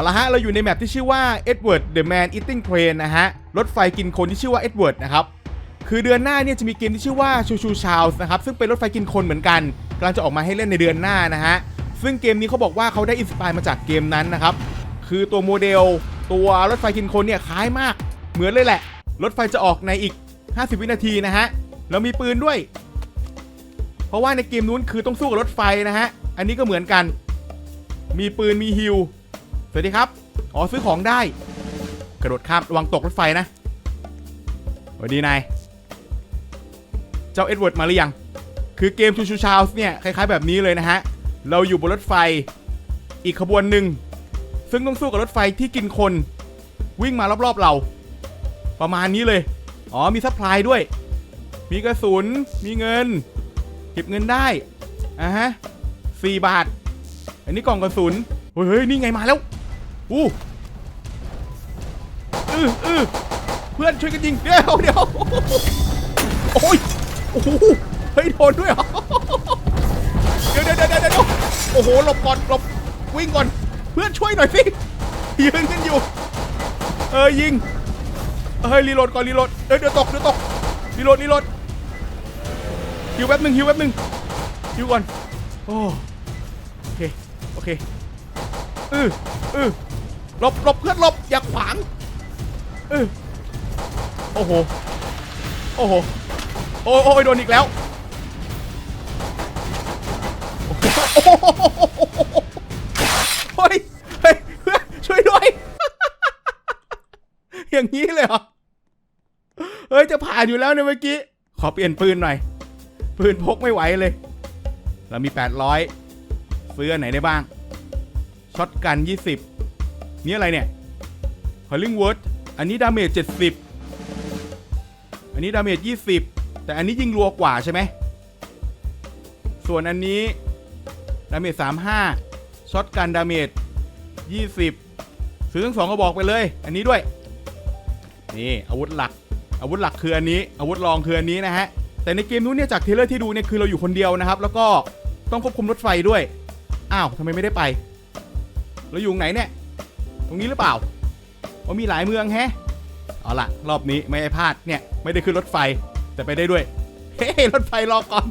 เอาละฮะ เราอยู่ในแมปที่ชื่อว่า Edward the Man Eating Train นะฮะ รถไฟกินคนที่ชื่อว่า Edward นะครับ คือเดือนหน้าเนี่ยจะมีเกมที่ชื่อว่าชูชูชาวส์นะครับ ซึ่งเป็นรถไฟกินคนเหมือนกันกำลังจะออกมาให้เล่นในเดือนหน้านะฮะ ซึ่งเกมนี้เขาบอกว่าเขาได้อินสปายมาจากเกมนั้นนะครับ คือตัวโมเดลตัวรถไฟกินคนเนี่ยคล้ายมาก เหมือนเลยแหละ รถไฟจะออกในอีก 50 วินาทีนะฮะ แล้วมีปืนด้วย เพราะว่าในเกมนู้นคือต้องสู้กับรถไฟนะฮะ อันนี้ก็เหมือนกัน มีปืนมีฮิว สวัสดีครับ อ๋อซื้อของได้ กระโดดข้ามระวังตกรถไฟนะสวัสดีนาย เจ้าเอ็ดเวิร์ดมาหรือยัง คือเกมชูชูชาวส์เนี่ยคล้ายๆแบบนี้เลยนะฮะ เราอยู่บนรถไฟอีกขบวนหนึ่ง ซึ่งต้องสู้กับรถไฟที่กินคนวิ่งมารอบๆเรา ประมาณนี้เลย อ๋อมีซัพพลายด้วย มีกระสุน มีเงิน เก็บเงินได้อะฮะสี่บาท อันนี้กล่องกระสุนเฮ้ยเฮ้ยนี่ไงมาแล้ว อู้อืออืออเพื่อนช่วยกันยิงเดี๋ยวเดี๋ยวโอ้ยโอ้โหเฮ้ยโดนด้วยเหรอเดี๋ยวเดี๋ยวเดี๋ยวเดี๋ยวโอ้โหหลบก่อนหลบวิ่งก่อน เพื่อนช่วยหน่อยสิยืนกันอยู่ เออยิงเฮ้ยรีโหลดก่อนรีโหลดเดี๋ยวเดี๋ยวตกเดี๋ยวตกรีโหลดรีโหลดฮิวแป๊บหนึ่งฮิวแป๊บหนึ่งฮิวก่อนโอ้โอเคโอเคอืออือ หลบหลบเพื่อนหลบอย่าขวางอือโอ้โห โอ้โห โอ้ยโอยโดนอีกแล้ว โอ้โหเฮ้ยเฮ้ยเพื่อนช่วยด้วย อย่างนี้เลยเหรอ เฮ้ย จะผ่านอยู่แล้วเนี่ยเมื่อกี้ ขอเปลี่ยนปืนหน่อย ปืนพกไม่ไหวเลย เรามี 800 ซื้ออันไหนได้บ้าง ช็อตกัน 20 นี่อะไรเนี่ยฮอลลิงเวิร์ดอันนี้ดาเมจ70 อันนี้ดาเมจ20 แต่อันนี้ยิงรัวกว่าใช่ไหม ส่วนอันนี้ดาเมจ35ช็อตกันดาเมจ20 ซื้อทั้งสองกระบอกไปเลย อันนี้ด้วย นี่อาวุธหลัก อาวุธหลักคืออันนี้ อาวุธรองคืออันนี้นะฮะ แต่ในเกมนู้นเนี่ยจากเทเลอร์ที่ดูเนี่ยคือเราอยู่คนเดียวนะครับ แล้วก็ต้องควบคุมรถไฟด้วย อ้าวทำไมไม่ได้ไป เราอยู่ไหนเนี่ย ตรงนี้หรือเปล่าว่ามีหลายเมืองแฮะเอาละรอบนี้ไม่ให้พลาดเนี่ยไม่ได้ขึ้นรถไฟแต่ไปได้ด้วย เฮ้ รถไฟรอก่อน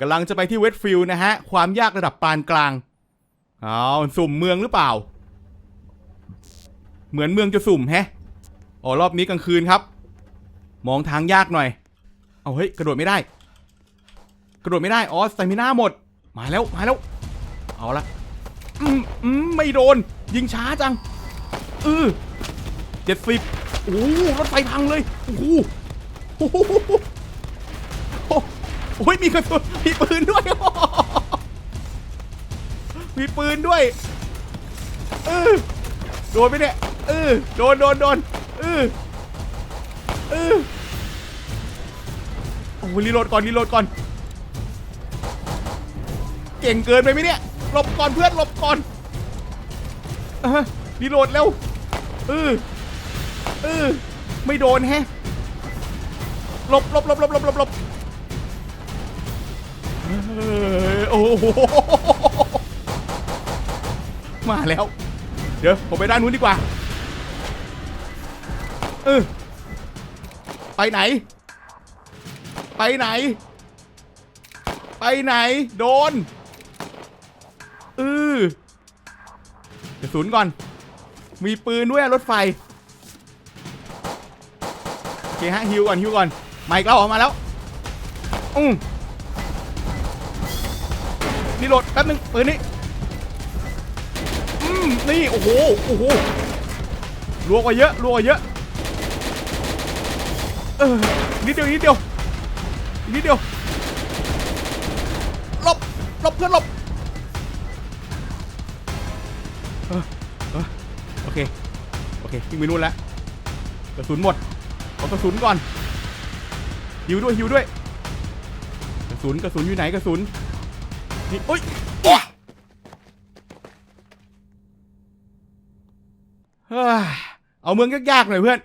กำลังจะไปที่เวสต์ฟิลด์นะฮะ ความยากระดับปานกลางเอาสุ่มเมืองหรือเปล่า เหมือนเมืองจะสุ่มแฮะอ๋อรอบนี้กลางคืนครับ มองทางยากหน่อย เอาเฮ้ยกระโดดไม่ได้ กระโดดไม่ได้อ๋อสไตมิน่าหมด มาแล้วมาแล้ว เอาละอืมอืมไม่โดน ยิงช้าจัง เออเจ็ดสิบโอ้รถไฟพังเลยโอ้โหโอ้โหโอ้โหมีกระสุนมีปืนด้วยมีปืนด้วยเออโดนไหมเนี่ยเออโดนโดนโดนเออเออโอ้โหรีโหลดก่อนรีโหลดก่อน เก่งเกินไปไหมเนี่ยหลบก่อนเพื่อนหลบก่อนอะรีโหลดเร็ว เออเออไม่โดนแฮะหลบหลบหลบหลบหลบหลบหลบเออโอ้โหมาแล้ว เดี๋ยวผมไปด้านนู้นดีกว่าเออไปไหน ไปไหน ไปไหน โดนเออกระสุนก่อน มีปืนด้วยรถไฟโอเคฮะฮิวก่อนฮิวก่อนมาอีกแล้วออกมาแล้วอืมนี่โหลดแป๊บนึงปืนนี่อืมนี่ โอ้โหโอ้โหรัวกว่าเยอะรัวกว่าเยอะเออนิดเดียวนิดเดียวนิดเดียวหลบหลบเพื่อนหลบ โอเควิ่งไปนู่นแล้วกระสุนหมดเอากระสุนก่อนฮิวด้วยฮิวด้วยกระสุนกระสุนอยู่ไหนกระสุนนี่โอ๊ยโอ๊ยเฮ้ยเอาเมืองยากๆหน่อยเพื่อน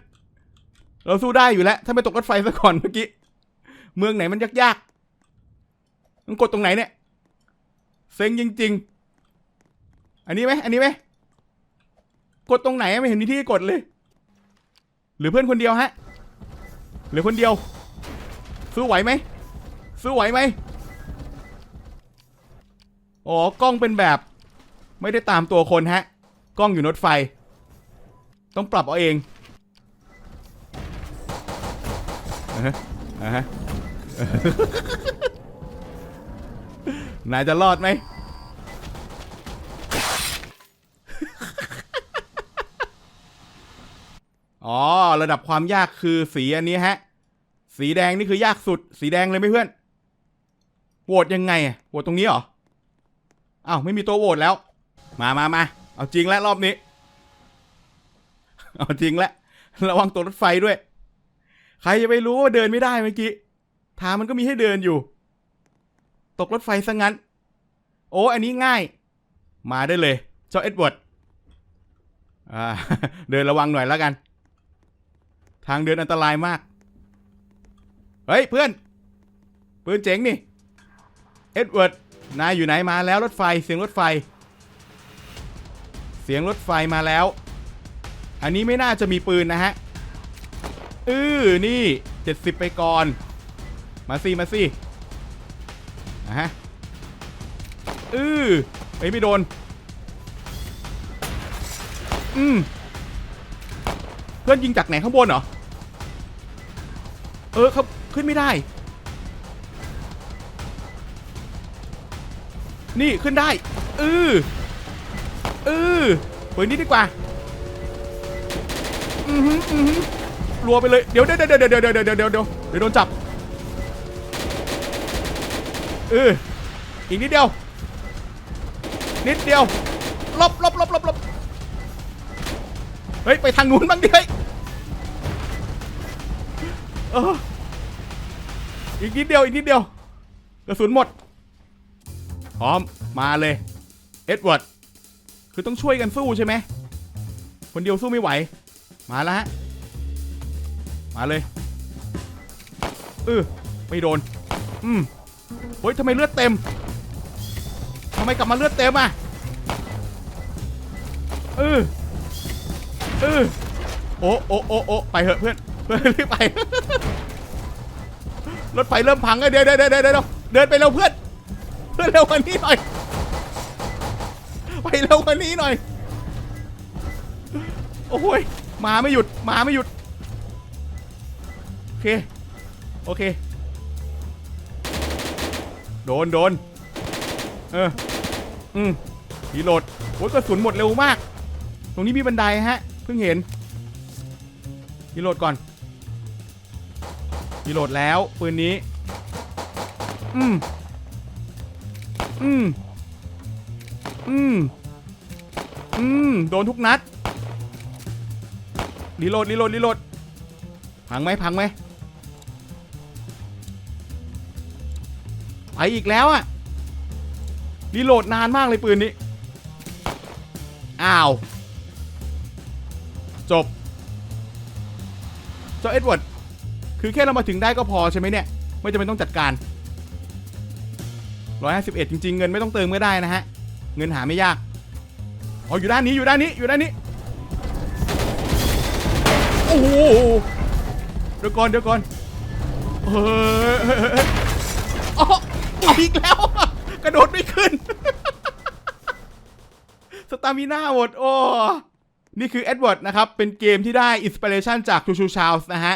เราสู้ได้อยู่แล้ว ถ้าไม่ตกรถไฟซะก่อนเมื่อกี้ เมืองไหนมันยากๆมันกดตรงไหนเนี่ย เซ็งจริง ๆ อันนี้ไหมอันนี้ไหม กดตรงไหนไม่เห็นมีที่กดเลย หรือเพื่อนคนเดียวฮะ หรือคนเดียวสู้ไหวไหมสู้ไหวไหมอ๋อกล้องเป็นแบบ ไม่ได้ตามตัวคนฮะ กล้องอยู่รถไฟ ต้องปรับเอาเองอ่าฮะอ่าฮะนายจะรอดไหม อ๋อ ระดับความยากคือสีอันนี้ฮะ สีแดงนี่คือยากสุด สีแดงเลยไหมเพื่อน โหวตยังไงอะโหวตตรงนี้เหรอ อ้าวไม่มีตัวโหวตแล้ว มามามาเอาจริงแล้วรอบนี้ เอาจริงแล้วระวังตัวรถไฟด้วย ใครจะไปรู้ว่าเดินไม่ได้เมื่อกี้ ทางมันก็มีให้เดินอยู่ ตกรถไฟซะงั้น โอ้อันนี้ง่าย มาได้เลยเจ้าเอ็ดเวิร์ดเดินระวังหน่อยแล้วกัน ทางเดินอันตรายมาก เฮ้ยเพื่อน ปืนเจ๋งนี่ เอ็ดเวิร์ด นายอยู่ไหนมาแล้วรถไฟ เสียงรถไฟ เสียงรถไฟมาแล้ว อันนี้ไม่น่าจะมีปืนนะฮะ อือนี่ 70 ไปก่อน มาสิมาสิอะฮะ อืออ้ไม่โดน อืมเพื่อนยิงจากไหนข้างบนเหรอ เออเขาขึ้นไม่ได้ นี่ขึ้นได้อืออือปืนนี้ดีกว่า อือหืออือหือรัวไปเลย เดี๋ยวเดี๋ยวเดี๋ยวเดี๋ยวเดี๋ยวเดี๋ยวเดี๋ยวเดี๋ยวเดี๋ยวโดนจับ เออ อีกนิดเดียว นิดเดียวลบลบลบลบลบเฮ้ย ไปทางนู้นบ้างดิเฮ้ยเออ อีกนิดเดียวอีกนิดเดียวกระสุนหมด พร้อมมาเลย เอ็ดเวิร์ดคือต้องช่วยกันสู้ใช่ไหมคนเดียวสู้ไม่ไหว มาแล้วฮะ มาเลยเออไม่โดน อืมเฮ้ยทำไมเลือดเต็มทำไมกลับมาเลือดเต็มอะเออเออโอ้โอ้โอ้โอ้ไปเถอะเพื่อน เพื่อนรีบไป รถไฟเริ่มพังแล้วเดี๋ยวเดี๋ยวเดี๋ยวเดี๋ยวเดินไปเร็วเพื่อน เพื่อนเร็วกว่านี้หน่อย ไปเร็วกว่านี้หน่อย โอ้ยมาไม่หยุดมาไม่หยุด โอเค โอเค โดนโดน เออ อืมรีโหลดโอ้ยกระสุนหมดเร็วมาก ตรงนี้มีบันไดฮะ เพิ่งเห็นรีโหลดก่อน รีโหลดแล้วปืนนี้ อืม อืม อืม อืม โดนทุกนัด รีโหลด รีโหลด รีโหลด พังไหมพังไหมไปอีกแล้วอะรีโหลดนานมากเลยปืนนี้ อ้าว จบ เจ้าเอ็ดเวิร์ด คือแค่เรามาถึงได้ก็พอใช่ไหมเนี่ย ไม่จำเป็นต้องจัดการ 151 จริง ๆ เงินไม่ต้องเติมก็ได้นะฮะ เงินหาไม่ยาก อ๋ออยู่ด้านนี้อยู่ด้านนี้อยู่ด้านนี้ โอ้โห เดี๋ยวก่อนเดี๋ยวก่อนเฮ้ยอ๋อเอาอีกแล้ว กระโดดไม่ขึ้น สตามิน่าหมด โอ้ นี่คือ Edward นะครับ เป็นเกมที่ได้อินสปิเรชันจากชูชูชาลส์นะฮะ